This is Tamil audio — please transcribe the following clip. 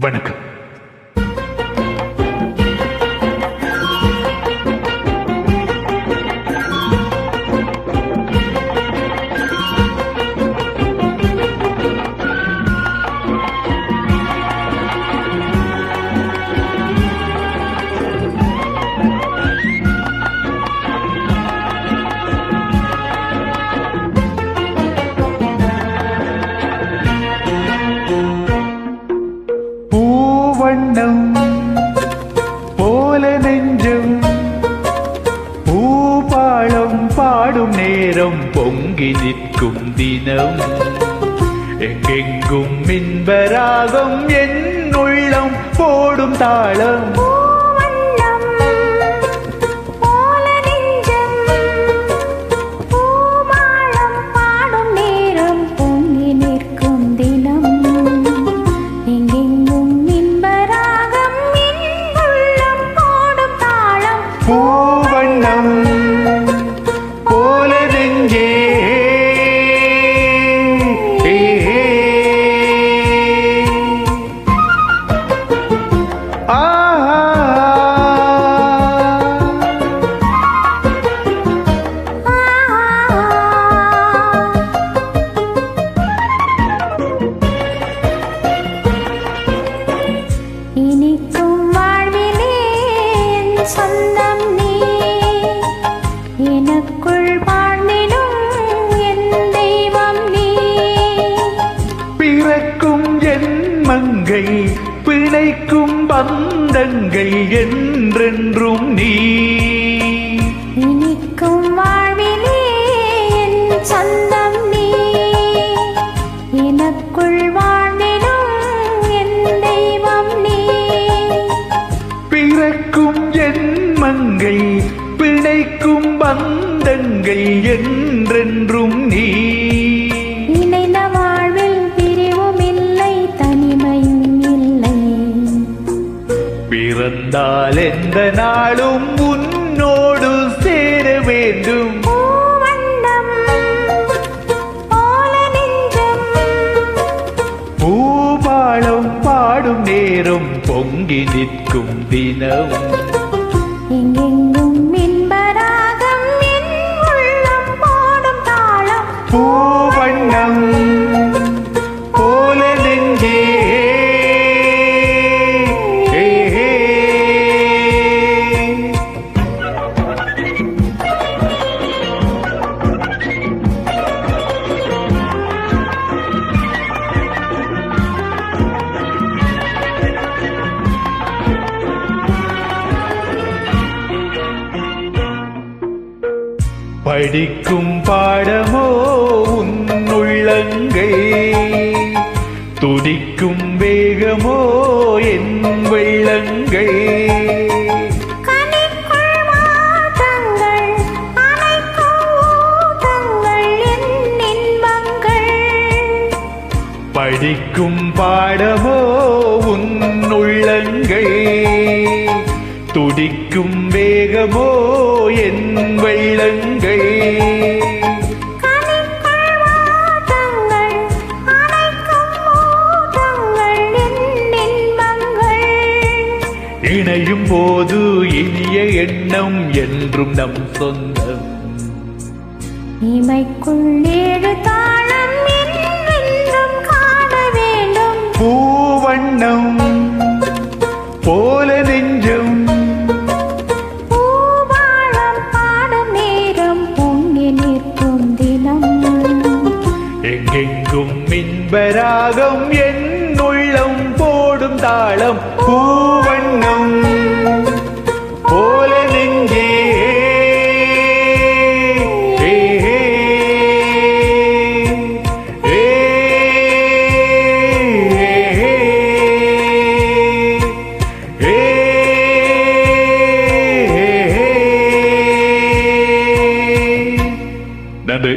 வணக்கம். பொங்கி நிற்கும் தினம் எங்கெங்கும் மின்பராகம் என் உள்ளம் போடும் தாளம் பிணைக்கும் பந்தங்கள் என்றென்றும் நீ. இனிக்கும் வாழ்விலே என் சொந்தம் நீ. எனக்குள் வாழ்ந்திடும் என் தெய்வம் நீ. பிறக்கும் ஜென்மங்கள் பிணைக்கும் பந்தங்கள் என்றென்றும் நீ. பிறந்தால் எந்த நாளும் உன்னோடு சேர வேண்டும். பூபாளம் பாடும் நேரம் பொங்கி நிற்கும் தினம் எங்கெங்கும் போடும் தாளம். பூவண்ணம் படிக்கும் பாடமோ உன்னுள்ளங்கை? துடிக்கும் வேகமோ என் வெள்ளங்கை? படிக்கும் பாடமோ உன்னுள்ளங்கை துடிக்கும் வேகமோ என் வெள்ளங்கை இணையும் போது இனிய எண்ணம் என்றும் நம் சொந்தம். இமைக்குள் ஏழு இன்பராகம் என் உள்ளம் போடும் தாளம் பூவண்ணம் போல நெஞ்சே. நன்றி.